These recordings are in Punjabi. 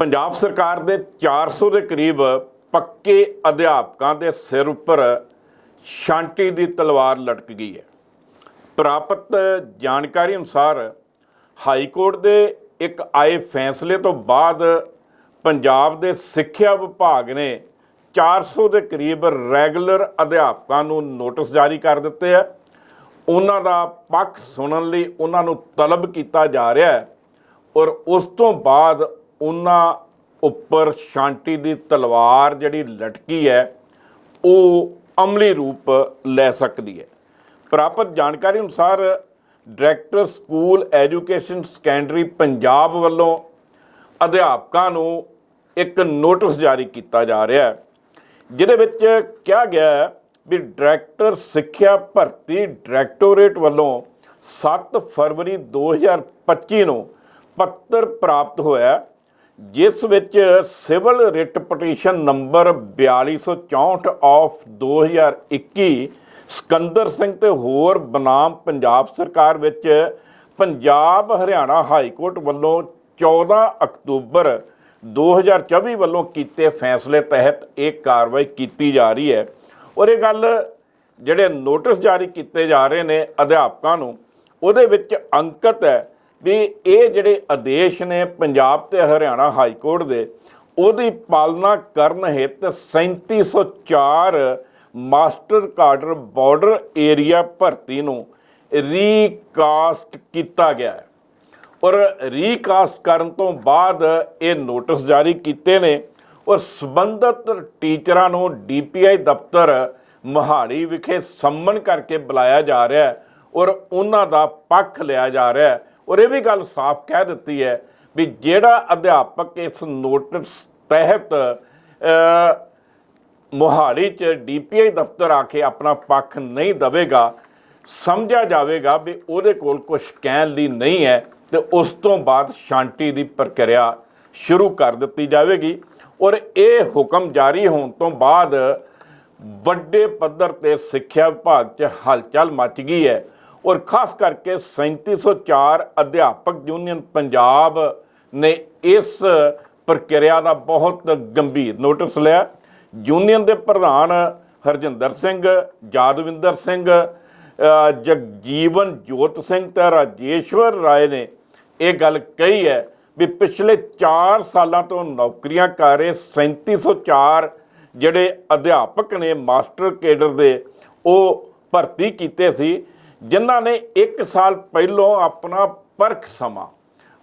ਪੰਜਾਬ ਸਰਕਾਰ ਦੇ 400 ਦੇ ਕਰੀਬ ਪੱਕੇ ਅਧਿਆਪਕਾਂ ਦੇ ਸਿਰ ਉੱਪਰ ਸ਼ਾਂਤੀ ਦੀ ਤਲਵਾਰ ਲਟਕ ਗਈ ਹੈ। ਪ੍ਰਾਪਤ ਜਾਣਕਾਰੀ ਅਨੁਸਾਰ ਹਾਈ ਕੋਰਟ ਦੇ ਇੱਕ ਆਏ ਫੈਸਲੇ ਤੋਂ ਬਾਅਦ ਪੰਜਾਬ ਦੇ ਸਿੱਖਿਆ ਵਿਭਾਗ ਨੇ 400 ਦੇ ਕਰੀਬ ਰੈਗੂਲਰ ਅਧਿਆਪਕਾਂ ਨੂੰ ਨੋਟਿਸ ਜਾਰੀ ਕਰ ਦਿੱਤੇ ਹੈ ਉਹਨਾਂ ਦਾ ਪੱਖ ਸੁਣਨ ਲਈ ਉਹਨਾਂ ਨੂੰ ਤਲਬ ਕੀਤਾ ਜਾ ਰਿਹਾ ਹੈ ਔਰ ਉਸ ਤੋਂ ਬਾਅਦ ਉਹਨਾਂ ਉੱਪਰ ਸ਼ਾਂਤੀ ਦੀ ਤਲਵਾਰ ਜਿਹੜੀ ਲਟਕੀ ਹੈ, ਉਹ ਅਮਲੀ ਰੂਪ ਲੈ ਸਕਦੀ ਹੈ। ਪ੍ਰਾਪਤ ਜਾਣਕਾਰੀ ਅਨੁਸਾਰ director school education secondary Punjab ਵੱਲੋਂ ਅਧਿਆਪਕਾਂ ਨੂੰ ਇੱਕ ਨੋਟਿਸ ਜਾਰੀ ਕੀਤਾ ਜਾ ਰਿਹਾ ਹੈ, ਜਿਹਦੇ ਵਿੱਚ ਕਿਹਾ ਗਿਆ ਹੈ ਵੀ ਡਾਇਰੈਕਟਰ ਸਿੱਖਿਆ ਭਰਤੀ ਡਾਇਰੈਕਟੋਰੇਟ ਵੱਲੋਂ 7 ਫਰਵਰੀ 2025 ਨੂੰ ਪੱਤਰ ਪ੍ਰਾਪਤ ਹੋਇਆ ਜਿਸ ਵਿੱਚ civil writ petition number 4264 of 2021 Sikandar Singh ਤੇ ਹੋਰ ਬਨਾਮ ਪੰਜਾਬ ਸਰਕਾਰ ਵਿੱਚ ਪੰਜਾਬ ਹਰਿਆਣਾ ਹਾਈ ਕੋਰਟ ਵੱਲੋਂ 14 ਅਕਤੂਬਰ 2024 ਵੱਲੋਂ ਕੀਤੇ ਫੈਸਲੇ ਤਹਿਤ ਇਹ ਕਾਰਵਾਈ ਕੀਤੀ ਜਾ ਰਹੀ ਹੈ। ਔਰ ਇਹ ਗੱਲ ਜਿਹੜੇ ਨੋਟਿਸ ਜਾਰੀ ਕੀਤੇ ਜਾ ਰਹੇ ਨੇ ਅਧਿਆਪਕਾਂ ਨੂੰ, ਉਹਦੇ ਵਿੱਚ ਅੰਕਤ ਹੈ ਵੀ ਇਹ ਜਿਹੜੇ ਆਦੇਸ਼ ਨੇ ਪੰਜਾਬ ਤੇ ਹਰਿਆਣਾ ਹਾਈ ਕੋਰਟ ਦੇ, ਉਹਦੀ ਪਾਲਣਾ ਕਰਨ ਹਿੱਤ 3704 ਮਾਸਟਰ ਕਾਡਰ ਬਾਰਡਰ ਏਰੀਆ ਭਰਤੀ ਨੂੰ ਰੀਕਾਸਟ ਕੀਤਾ ਗਿਆ ਹੈ। ਔਰ ਰੀਕਾਸਟ ਕਰਨ ਤੋਂ ਬਾਅਦ ਇਹ ਨੋਟਿਸ ਜਾਰੀ ਕੀਤੇ ਨੇ। ਔਰ ਸਬੰਧਤ ਟੀਚਰਾਂ ਨੂੰ ਡੀਪੀਆਈ ਦਫ਼ਤਰ ਮੋਹਾਲੀ ਵਿਖੇ ਸੰਮਨ ਕਰਕੇ ਬੁਲਾਇਆ ਜਾ ਰਿਹਾ ਹੈ। ਔਰ ਉਹਨਾਂ ਦਾ ਪੱਖ ਲਿਆ ਜਾ ਰਿਹਾ ਹੈ ਔਰ ਇਹ ਵੀ ਗੱਲ ਸਾਫ਼ ਕਹਿ ਦਿੱਤੀ ਹੈ ਵੀ ਜਿਹੜਾ ਅਧਿਆਪਕ ਇਸ ਨੋਟਿਸ ਤਹਿਤ ਮੋਹਾਲੀ ਚ ਡੀਪੀਆਈ ਦਫ਼ਤਰ ਆ ਕੇ ਆਪਣਾ ਪੱਖ ਨਹੀਂ ਦਵੇਗਾ, ਸਮਝਿਆ ਜਾਵੇਗਾ ਵੀ ਉਹਦੇ ਕੋਲ ਕੁਝ ਕਹਿਣ ਲਈ ਨਹੀਂ ਹੈ ਤੇ ਉਸ ਤੋਂ ਬਾਅਦ ਸ਼ਾਂਤੀ ਦੀ ਪ੍ਰਕਿਰਿਆ ਸ਼ੁਰੂ ਕਰ ਦਿੱਤੀ ਜਾਵੇਗੀ। ਔਰ ਇਹ ਹੁਕਮ ਜਾਰੀ ਹੋਣ ਤੋਂ ਬਾਅਦ ਵੱਡੇ ਪੱਧਰ ਤੇ ਸਿੱਖਿਆ ਵਿਭਾਗ 'ਚ ਹਲਚਲ ਮਚ ਗਈ ਹੈ। ਔਰ ਖਾਸ ਕਰਕੇ 3704 ਅਧਿਆਪਕ ਯੂਨੀਅਨ ਪੰਜਾਬ ਨੇ ਇਸ ਪ੍ਰਕਿਰਿਆ ਦਾ ਬਹੁਤ ਗੰਭੀਰ ਨੋਟਿਸ ਲਿਆ। ਯੂਨੀਅਨ ਦੇ ਪ੍ਰਧਾਨ ਹਰਜਿੰਦਰ ਸਿੰਘ, ਜਾਦਵਿੰਦਰ ਸਿੰਘ ਜਗਜੀਵਨ ਜੋਤ ਸਿੰਘ ਤੇ ਰਾਜੇਸ਼ਵਰ ਰਾਏ ਨੇ ਇਹ ਗੱਲ ਕਹੀ ਹੈ ਵੀ ਪਿਛਲੇ 4 ਸਾਲਾਂ ਤੋਂ ਨੌਕਰੀਆਂ ਕਰ ਰਹੇ 3704 ਜਿਹੜੇ ਅਧਿਆਪਕ ਨੇ, ਮਾਸਟਰ ਕੇਡਰ ਦੇ, ਉਹ ਭਰਤੀ ਕੀਤੇ ਸੀ। ਜਿਨ੍ਹਾਂ ਨੇ 1 ਸਾਲ ਪਹਿਲਾਂ ਆਪਣਾ ਪਰਖ ਸਮਾਂ,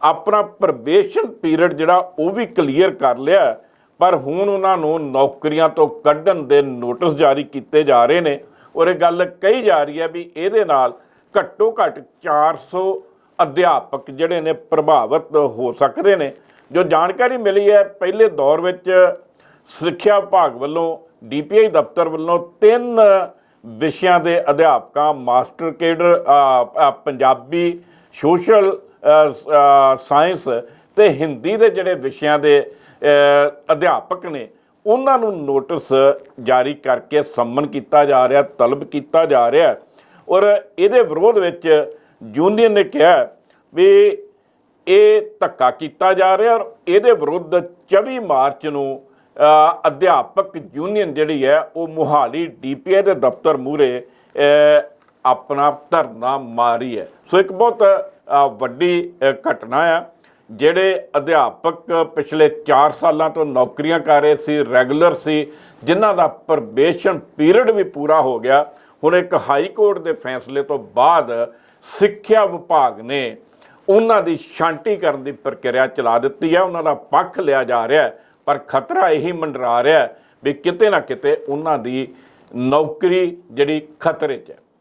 ਆਪਣਾ ਪ੍ਰਵੇਸ਼ਨ ਪੀਰੀਅਡ ਜਿਹੜਾ ਉਹ ਵੀ ਕਲੀਅਰ ਕਰ ਲਿਆ, ਪਰ ਹੁਣ ਉਹਨਾਂ ਨੂੰ ਨੌਕਰੀਆਂ ਤੋਂ ਕੱਢਣ ਦੇ ਨੋਟਿਸ ਜਾਰੀ ਕੀਤੇ ਜਾ ਰਹੇ ਨੇ। ਔਰ ਇਹ ਗੱਲ ਕਹੀ ਜਾ ਰਹੀ ਹੈ ਵੀ ਇਹਦੇ ਨਾਲ ਘੱਟੋ ਘੱਟ 400 ਅਧਿਆਪਕ ਜਿਹੜੇ ਨੇ ਪ੍ਰਭਾਵਿਤ ਹੋ ਸਕਦੇ ਨੇ। ਜੋ ਜਾਣਕਾਰੀ ਮਿਲੀ ਹੈ, ਪਹਿਲੇ ਦੌਰ ਵਿੱਚ ਸਿੱਖਿਆ ਵਿਭਾਗ ਵੱਲੋਂ ਡੀਪੀਆਈ ਦਫ਼ਤਰ ਵੱਲੋਂ ਤਿੰਨ ਵਿਸ਼ਿਆਂ ਦੇ ਅਧਿਆਪਕਾਂ, master cadre Punjabi, social science ਤੇ ਹਿੰਦੀ ਦੇ ਜਿਹੜੇ ਵਿਸ਼ਿਆਂ ਦੇ ਅਧਿਆਪਕ ਨੇ, ਉਹਨਾਂ ਨੂੰ ਨੋਟਿਸ ਜਾਰੀ ਕਰਕੇ ਸੰਮਨ ਕੀਤਾ ਜਾ ਰਿਹਾ, ਤਲਬ ਕੀਤਾ ਜਾ ਰਿਹਾ। ਔਰ ਇਹਦੇ ਵਿਰੋਧ ਵਿੱਚ ਯੂਨੀਅਨ ਨੇ ਕਿਹਾ ਵੀ ਇਹ ਧੱਕਾ ਕੀਤਾ ਜਾ ਰਿਹਾ ਔਰ ਇਹਦੇ ਵਿਰੁੱਧ 24 ਮਾਰਚ ਨੂੰ ਅਧਿਆਪਕ ਯੂਨੀਅਨ ਜਿਹੜੀ ਹੈ, ਉਹ ਮੁਹਾਲੀ ਡੀਪੀਏ ਦੇ ਦਫ਼ਤਰ ਮੂਹਰੇ ਆਪਣਾ ਧਰਨਾ ਮਾਰੀ ਹੈ। ਸੋ ਇੱਕ ਬਹੁਤ ਵੱਡੀ ਘਟਨਾ ਆ ਜਿਹੜੇ ਅਧਿਆਪਕ ਪਿਛਲੇ 4 ਸਾਲਾਂ ਤੋਂ ਨੌਕਰੀਆਂ ਕਰ ਰਹੇ ਸੀ ਰੈਗੂਲਰ ਸੀ, ਜਿਨ੍ਹਾਂ ਦਾ ਪ੍ਰਵੇਸ਼ਨ ਪੀਰੀਅਡ ਵੀ ਪੂਰਾ ਹੋ ਗਿਆ। ਹੁਣ ਇੱਕ ਹਾਈ ਕੋਰਟ ਦੇ ਫੈਸਲੇ ਤੋਂ ਬਾਅਦ ਸਿੱਖਿਆ ਵਿਭਾਗ ਨੇ ਉਹਨਾਂ ਦੀ ਸ਼ਾਂਤੀ ਕਰਨ ਦੀ ਪ੍ਰਕਿਰਿਆ ਚਲਾ ਦਿੱਤੀ ਹੈ, ਉਹਨਾਂ ਦਾ ਪੱਖ ਲਿਆ ਜਾ ਰਿਹਾ ਹੈ। ਪਰ ਖਤਰਾ ਇਹੀ ਮੰਡਰਾ ਰਿਹਾ ਵੀ ਕਿਤੇ ਨਾ ਕਿਤੇ ਉਹਨਾਂ ਦੀ ਨੌਕਰੀ ਜਿਹੜੀ ਖਤਰੇ 'ਚ ਹੈ।